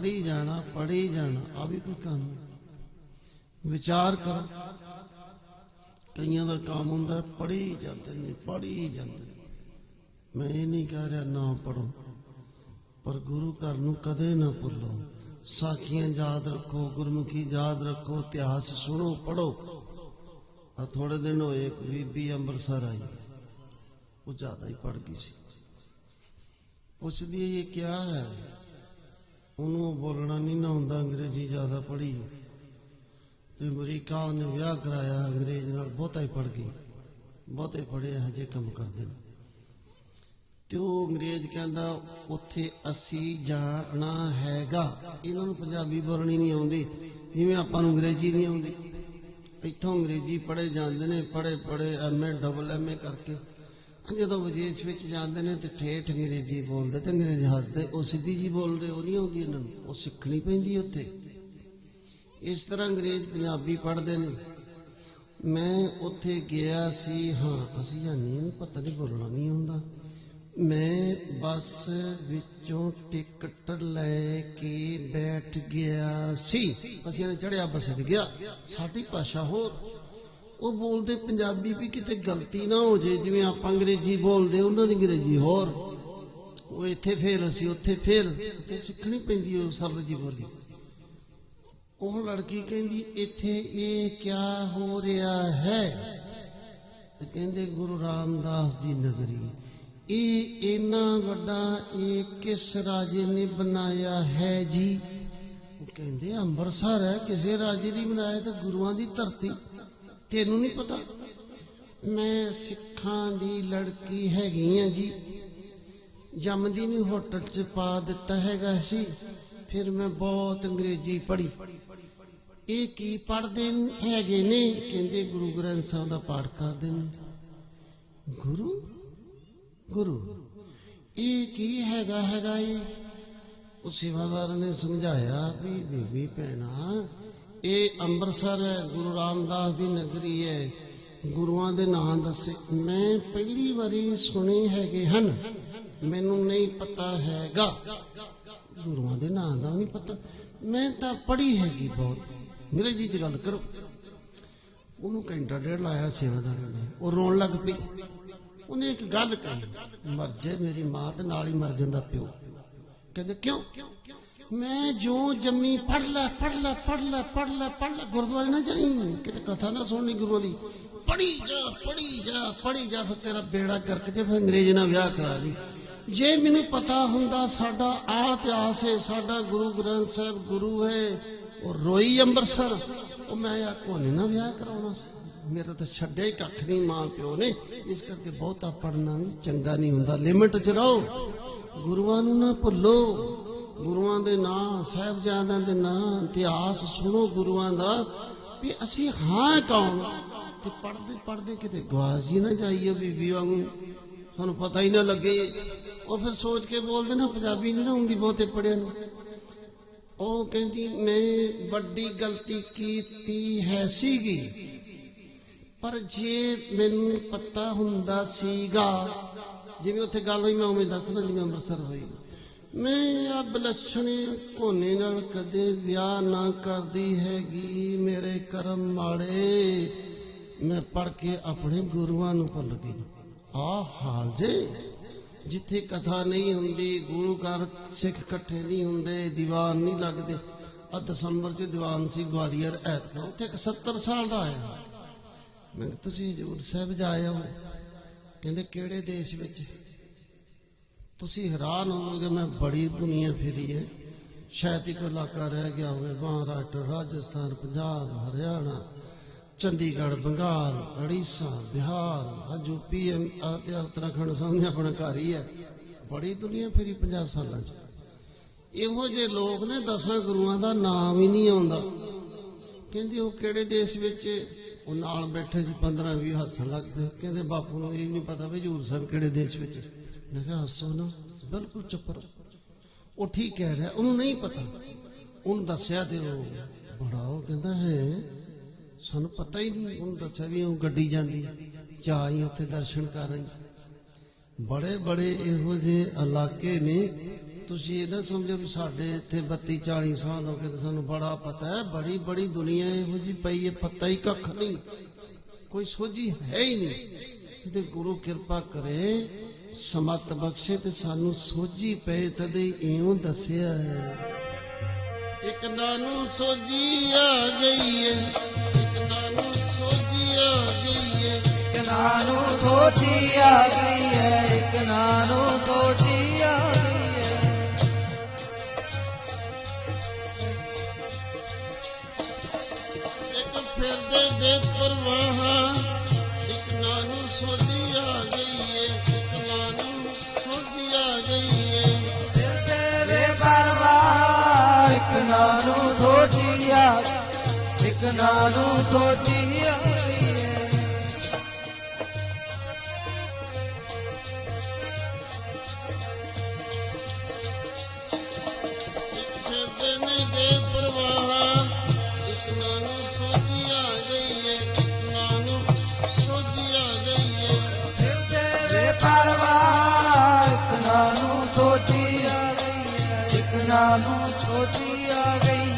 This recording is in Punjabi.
ਪੜ੍ਹੀ ਜਾਣਾ ਪੜ੍ਹੀ ਜਾਣਾ ਆ ਵੀ ਕੋਈ ਕੰਮ ਵਿਚਾਰ ਕਰੋ। ਕਈਆਂ ਦਾ ਕੰਮ ਹੁੰਦਾ, ਪੜ੍ਹੀ ਜਾਂਦੇ ਨੇ, ਪੜ੍ਹੀ ਜਾਂਦੇ ਨੇ। ਮੈਂ ਇਹ ਨਹੀਂ ਕਹਿ ਰਿਹਾ ਨਾ ਪੜੋ ਪਰ ਗੁਰੂ ਘਰ ਨੂੰ ਕਦੇ ਨਾ ਭੁੱਲੋ। ਸਾਖੀਆਂ ਯਾਦ ਰੱਖੋ, ਗੁਰਮੁਖੀ ਯਾਦ ਰੱਖੋ, ਇਤਿਹਾਸ ਸੁਣੋ ਪੜੋ ਆ ਥੋੜੇ ਦਿਨ ਹੋਏ, ਇੱਕ ਬੀਬੀ ਅੰਮ੍ਰਿਤਸਰ ਆਈ। ਉਹ ਜ਼ਿਆਦਾ ਹੀ ਪੜ ਗਈ ਸੀ। ਪੁੱਛਦੀ ਇਹ ਕਿਆ ਹੈ? ਉਹਨੂੰ ਉਹ ਬੋਲਣਾ ਨਹੀਂ ਨਾ ਹੁੰਦਾ, ਅੰਗਰੇਜ਼ੀ ਜ਼ਿਆਦਾ ਪੜ੍ਹੀ। ਤੇ ਅਮਰੀਕਾ ਉਹਨੇ ਵਿਆਹ ਕਰਾਇਆ, ਅੰਗਰੇਜ਼ ਨਾਲ ਬਹੁਤਾ ਹੀ ਪੜ ਗਈ। ਬਹੁਤੇ ਪੜ੍ਹੇ, ਇਹੋ ਜਿਹੇ ਕੰਮ ਕਰਦੇ ਨੇ। ਤੇ ਉਹ ਅੰਗਰੇਜ਼ ਕਹਿੰਦਾ, ਉੱਥੇ ਅਸੀਂ ਜਾਣਾ ਹੈਗਾ। ਇਹਨਾਂ ਨੂੰ ਪੰਜਾਬੀ ਬੋਲਣੀ ਨਹੀਂ ਆਉਂਦੀ। ਜਿਵੇਂ ਆਪਾਂ ਨੂੰ ਅੰਗਰੇਜ਼ੀ ਨਹੀਂ ਆਉਂਦੀ। ਇੱਥੋਂ ਅੰਗਰੇਜ਼ੀ ਪੜ੍ਹੇ ਜਾਂਦੇ ਨੇ ਪੜ੍ਹੇ ਪੜ੍ਹੇ ਐਮਏ ਡਬਲ ਐਮਏ ਕਰਕੇ। ਜਦੋਂ ਵਿਦੇਸ਼ ਵਿੱਚ ਜਾਂਦੇ ਨੇ ਤੇ ਠੇਠ ਅੰਗਰੇਜ਼ੀ ਬੋਲਦੇ ਤੇ ਅੰਗਰੇਜ਼ ਹੱਸਦੇ, ਉਹ ਸਿੱਧੀ ਜੀ ਬੋਲਦੇ, ਉਹ ਨਹੀਂ ਆਉਂਦੀ ਇਹਨਾਂ ਨੂੰ, ਉਹ ਸਿੱਖਣੀ ਪੈਂਦੀ ਉੱਥੇ। ਇਸ ਤਰ੍ਹਾਂ ਅੰਗਰੇਜ਼ ਪੰਜਾਬੀ ਪੜ੍ਹਦੇ ਨੇ। ਮੈਂ ਉੱਥੇ ਗਿਆ ਸੀ, ਹਾਂ, ਅਸੀਂ ਜਾਣੀ ਪਤਾ ਨਹੀਂ ਬੋਲਣਾ ਨਹੀਂ ਹੁੰਦਾ। ਮੈਂ ਬੱਸ ਵਿੱਚੋਂ ਟਿਕਟ ਲੈ ਕੇ ਬੈਠ ਗਿਆ ਸੀ। ਅਸੀਂ ਨੇ ਚੜਿਆ ਬੱਸ ਤੇ ਗਿਆ। ਸਾਡੀ ਭਾਸ਼ਾ ਹੋਰ। ਉਹ ਬੋਲਦੇ ਪੰਜਾਬੀ ਵੀ ਕਿਤੇ ਗਲਤੀ ਨਾ ਹੋ ਜੇ, ਜਿਵੇਂ ਆਪਾਂ ਅੰਗਰੇਜ਼ੀ ਬੋਲਦੇ, ਉਹਨਾਂ ਦੀ ਅੰਗਰੇਜ਼ੀ ਹੋਰ। ਉਹ ਇੱਥੇ ਫੇਲ, ਅਸੀਂ ਉੱਥੇ ਫੇਲ ਤੇ ਸਿੱਖਣੀ ਪੈਂਦੀ ਉਹ ਸਰਲ ਜੀ ਬੋਲੀ ਉਹ ਲੜਕੀ ਕਹਿੰਦੀ, ਇੱਥੇ ਇਹ ਕਿਆ ਹੋ ਰਿਹਾ ਹੈ? ਤੇ ਕਹਿੰਦੇ, ਗੁਰੂ ਰਾਮਦਾਸ ਦੀ ਨਗਰੀ। ਇਹ ਇੰਨਾ ਵੱਡਾ, ਇਹ ਕਿਸ ਰਾਜੇ ਨੇ ਬਣਾਇਆ ਹੈ ਜੀ? ਉਹ ਕਹਿੰਦੇ, ਅੰਮ੍ਰਿਤਸਰ ਹੈ, ਕਿਸੇ ਰਾਜੇ ਨੇ ਬਣਾਇਆ ਤੇ ਗੁਰੂਆਂ ਦੀ ਧਰਤੀ। ਤੈਨੂੰ ਨਹੀਂ ਪਤਾ? ਮੈਂ ਸਿੱਖਾਂ ਦੀ ਲੜਕੀ ਹੈਗੀ ਆ ਜੀ। ਜੰਮਦੀ ਨੂੰ ਹੋਟਲ 'ਚ ਪਾ ਦਿੱਤਾ ਹੈਗਾ ਸੀ। ਫਿਰ ਮੈਂ ਬਹੁਤ ਅੰਗਰੇਜ਼ੀ ਪੜ੍ਹੀ। ਇਹ ਕੀ ਪੜ੍ਹਦੇ ਹੈਗੇ ਨੇ? ਕਹਿੰਦੇ ਗੁਰੂ ਗ੍ਰੰਥ ਸਾਹਿਬ ਦਾ ਪਾਠ ਕਰਦੇ ਨੇ। ਗੁਰੂ? ਗੁਰੂ? ਇਹ ਕੀ ਹੈਗਾ ਹੈਗਾ ਇਹ? ਉਹ ਸੇਵਾਦਾਰ ਨੇ ਸਮਝਾਇਆ ਵੀ ਬੀਬੀ, ਭੈਣਾ ਇਹ ਅੰਮ੍ਰਿਤਸਰ ਹੈ, ਗੁਰੂ ਰਾਮਦਾਸ ਦੀ ਨਗਰੀ ਹੈ। ਗੁਰੂਆਂ ਦੇ ਨਾਂ ਦੱਸੇ। ਮੈਂ ਪਹਿਲੀ ਵਾਰੀ ਸੁਣੇ ਹੈਗੇ ਹਨ। ਮੈਨੂੰ ਨਹੀਂ ਪਤਾ ਹੈਗਾ। ਗੁਰੂਆਂ ਦੇ ਨਾਂ ਦਾ ਨਹੀਂ ਪਤਾ। ਮੈਂ ਤਾਂ ਪੜ੍ਹੀ ਹੈਗੀ ਬਹੁਤ। ਮੇਰੇ ਜੀ ਚ ਗੱਲ ਕਰੋ। ਉਹਨੂੰ ਘੰਟਾ ਡੇਢ ਲਾਇਆ ਸੇਵਾਦਾਰ ਨੇ। ਉਹ ਰੋਣ ਲੱਗ ਪਈ। ਉਹਨੇ ਇੱਕ ਗੱਲ ਕਹੀ। ਮਰ ਜੇ ਮੇਰੀ ਮਾਂ ਤੇ ਨਾਲ ਹੀ ਮਰ ਜਾਂਦਾ ਪਿਓ। ਕਹਿੰਦੇ, ਕਿਉਂ? ਮੈਂ ਜੋ ਜੰਮੀ ਪੜ ਲੈ ਪੜ ਲੈ ਪੜ ਲੈ ਪੜ ਲੈ ਪੜ ਲੈ। ਗੁਰਦੁਆਰੇ ਨਾ ਜਾਈ। ਕਿਤੇ ਕਥਾ ਨਾ ਸੁਣਨੀ ਗੁਰੂਆਂ ਦੀ। ਪੜੀ ਜਾ ਪੜੀ ਜਾ ਪੜੀ ਜਾ, ਫਿਰ ਤੇਰਾ ਬੇੜਾ ਕਰਕੇ ਤੇ ਫਿਰ ਅੰਗਰੇਜ਼ ਨਾਲ ਵਿਆਹ ਕਰਾ ਲਈ। ਜੇ ਮੈਨੂੰ ਪਤਾ ਹੁੰਦਾ ਸਾਡਾ ਆ ਇਤਿਹਾਸ ਹੈ, ਸਾਡਾ ਗੁਰੂ ਗ੍ਰੰਥ ਸਾਹਿਬ ਗੁਰੂ ਹੈ, ਉਹ ਰੋਈ ਅੰਮ੍ਰਿਤਸਰ। ਉਹ ਮੈਂ ਆ ਕੋਨੇ ਨਾ ਵਿਆਹ ਕਰਾਉਣਾ ਸੀ। ਮੇਰਾ ਤਾਂ ਛੱਡਿਆ ਹੀ ਕੱਖ ਨਹੀਂ, ਮਾਂ ਪਿਓ ਨੇ। ਇਸ ਕਰਕੇ ਬਹੁਤਾ ਪੜਨਾ ਵੀ ਚੰਗਾ ਨਹੀਂ ਹੁੰਦਾ। ਲਿਮਿਟ 'ਚ ਰਹੋ। ਗੁਰੂਆਂ ਨੂੰ ਨਾ ਭੁੱਲੋ। ਗੁਰੂਆਂ ਦੇ ਨਾਂ, ਸਾਹਿਬਜ਼ਾਦਿਆਂ ਦੇ ਨਾਂ, ਇਤਿਹਾਸ ਸੁਣੋ ਗੁਰੂਆਂ ਦਾ, ਵੀ ਅਸੀਂ ਹਾਂ ਕੌਣ? ਤੇ ਪੜਦੇ ਪੜਦੇ ਕਿਤੇ ਗਵਾਚ ਹੀ ਨਾ ਜਾਈਏ ਬੀਬੀ ਵਾਂਗੂ। ਸਾਨੂੰ ਪਤਾ ਹੀ ਨਾ ਲੱਗੇ। ਉਹ ਫਿਰ ਸੋਚ ਕੇ ਬੋਲਦੇ ਨਾ, ਪੰਜਾਬੀ ਨਹੀਂ ਨਾ ਹੁੰਦੀ ਬਹੁਤੇ ਪੜਿਆ ਨੂੰ। ਉਹ ਕਹਿੰਦੀ, ਮੈਂ ਵੱਡੀ ਗਲਤੀ ਕੀਤੀ ਹੈ ਸੀਗੀ। ਪਰ ਜੇ ਮੈਨੂੰ ਪਤਾ ਹੁੰਦਾ ਸੀਗਾ, ਜਿਵੇਂ ਉੱਥੇ ਗੱਲ ਹੋਈ, ਮੈਂ ਉਵੇਂ ਦੱਸਣਾ ਜਿਵੇਂ ਅੰਮ੍ਰਿਤਸਰ ਹੋਈ। ਮੈਂ ਆ ਬਲਛਣੀ ਕੋਨੇ ਨਾਲ ਕਦੇ ਵਿਆਹ ਨਾ ਕਰਦੀ ਹੈਗੀ, ਮੇਰੇ ਕਰਮ ਮਾੜੇ। ਮੈਂ ਪੜ ਕੇ ਆਪਣੇ ਗੁਰੂਆਂ ਨੂੰ ਭੁੱਲ ਗਈ। ਆ ਹਾਲ ਜੇ, ਜਿੱਥੇ ਕਥਾ ਨਹੀਂ ਹੁੰਦੀ, ਗੁਰੂ ਘਰ ਸਿੱਖ ਇਕੱਠੇ ਨਹੀਂ ਹੁੰਦੇ, ਦੀਵਾਨ ਨਹੀਂ ਲੱਗਦੇ। ਆ ਦਸੰਬਰ ਚ ਦੀਵਾਨ ਸੀ, ਗਵਾਲੀਅਰ ਐਤਕਾਂ ਉੱਥੇ ਇੱਕ 70 ਸਾਲ ਦਾ ਆਇਆ। ਮੈਂ ਕਿਹਾ, ਤੁਸੀਂ ਹਜੂਰ ਸਾਹਿਬ ਜਾਇਆ ਹੋ ਕਹਿੰਦੇ, ਕਿਹੜੇ ਦੇਸ਼ ਵਿੱਚ? ਤੁਸੀਂ ਹੈਰਾਨ ਹੋਵੋਗੇ, ਮੈਂ ਬੜੀ ਦੁਨੀਆ ਫਿਰੀ ਹੈ। ਸ਼ਾਇਦ ਹੀ ਕੋਈ ਇਲਾਕਾ ਰਹਿ ਗਿਆ ਹੋਵੇ, ਮਹਾਰਾਸ਼ਟਰ, ਰਾਜਸਥਾਨ, ਪੰਜਾਬ, ਹਰਿਆਣਾ, ਚੰਡੀਗੜ੍ਹ, ਬੰਗਾਲ, ਉੜੀਸਾ, ਬਿਹਾਰ। ਅੱਜ ਯੂਪੀ ਅਤੇ ਉੱਤਰਾਖੰਡ ਸਾਹਮਣੇ ਆਪਣਾ ਘਰ ਹੀ ਹੈ। ਬੜੀ ਦੁਨੀਆ ਫਿਰੀ 50 ਸਾਲਾਂ 'ਚ। ਇਹੋ ਜਿਹੇ ਲੋਕ ਨੇ, ਦਸਾਂ ਗੁਰੂਆਂ ਦਾ ਨਾਮ ਹੀ ਨਹੀਂ ਆਉਂਦਾ। ਕਹਿੰਦੇ ਉਹ ਕਿਹੜੇ ਦੇਸ਼ ਵਿੱਚ ਉਹ ਨਾਲ ਬੈਠੇ ਸੀ 15 20 ਹੱਸਣ ਲੱਗ ਪਏ। ਕਹਿੰਦੇ ਬਾਪੂ ਨੂੰ ਇਹ ਨਹੀਂ ਪਤਾ ਵੀ ਹਜੂਰ ਸਾਹਿਬ ਕਿਹੜੇ ਦੇਸ਼ ਵਿੱਚ ਮੈਂ ਕਿਹਾ ਹੱਸੋ ਨਾ ਬਿਲਕੁਲ ਚੁੱਪ ਉਹ ਠੀਕ ਕਹਿ ਰਿਹਾ, ਉਹਨੂੰ ਨਹੀਂ ਪਤਾ। ਉਹਨੂੰ ਦੱਸਿਆ ਤੇ ਉਹ ਬੜਾ, ਉਹ ਕਹਿੰਦਾ, ਹੈ, ਸਾਨੂੰ ਪਤਾ ਹੀ ਨਹੀਂ, ਉਹਨੂੰ ਦੱਸਿਆ ਵੀ ਉਹ ਗੱਡੀ ਜਾਂਦੀ ਚਾਹ ਉੱਥੇ ਦਰਸ਼ਨ ਕਰ ਰਹੀ ਬੜੇ ਬੜੇ ਇਹੋ ਜਿਹੇ ਇਲਾਕੇ ਨੇ। ਤੁਸੀਂ ਇਹ ਨਾ ਸਮਝੋ ਵੀ ਸਾਡੇ ਇੱਥੇ 32 40 ਸਾਲ ਹੋ ਗਏ ਤੇ ਸਾਨੂੰ ਬੜਾ ਪਤਾ ਹੈ, ਬੜੀ ਬੜੀ ਦੁਨੀਆ ਇਹੋ ਜੀ ਪਈ ਹੈ, ਪਤਾ ਹੀ ਕੱਖ ਨਹੀਂ। ਕੋਈ ਸੋਝੀ ਹੈ ਹੀ ਨਹੀਂ। ਇਹਦੇ ਗੁਰੂ ਕਿਰਪਾ ਕਰੇ ਸਮਤ ਬਖਸ਼ੇ ਤੇ ਸਾਨੂੰ ਸੋਝੀ ਪਏ ਤਦੇ ਇਉਂ ਦੱਸਿਆ ਹੈ। ਇੱਕ ਨਾਨੂੰ ਸੋਝੀ ਆ ਗਈ ਏ ਇੱਕ ਨਾਨੂੰ ਸੋਝੀ ਆ ਗਈ ਏ ਇੱਕ ਨਾਨੂੰ ਸੋਚੀ ਆ ਗਈ ਹੈ ਇੱਕ ਨਾਨੂੰ ਸੋਚੀ ਆ ਇੱਕ ਨਾਨੂੰ ਸੋਚੀ ਆ ਗਈ ਹੈ ਫਿਰਦੇ ਨੇ ਬੇਪਰਵਾਹ ਇੱਕ ਨਾਨੂੰ ਸੋਝੀ ਆ ਗਈ ਏ। ਇੱਕ ਨਾਨੂੰ ਸੋਝੀ ਆ ਗਈ ਏ। ਦਿਲ ਦੇ ਪਰਵਾਹ ਇੱਕ ਨਾਨੂੰ ਸੋਚੀ ਆ ਗਈ ਹੈ ਇੱਕ ਨਾਨੂੰ ਸੋਚੀ ਆ ਗਈ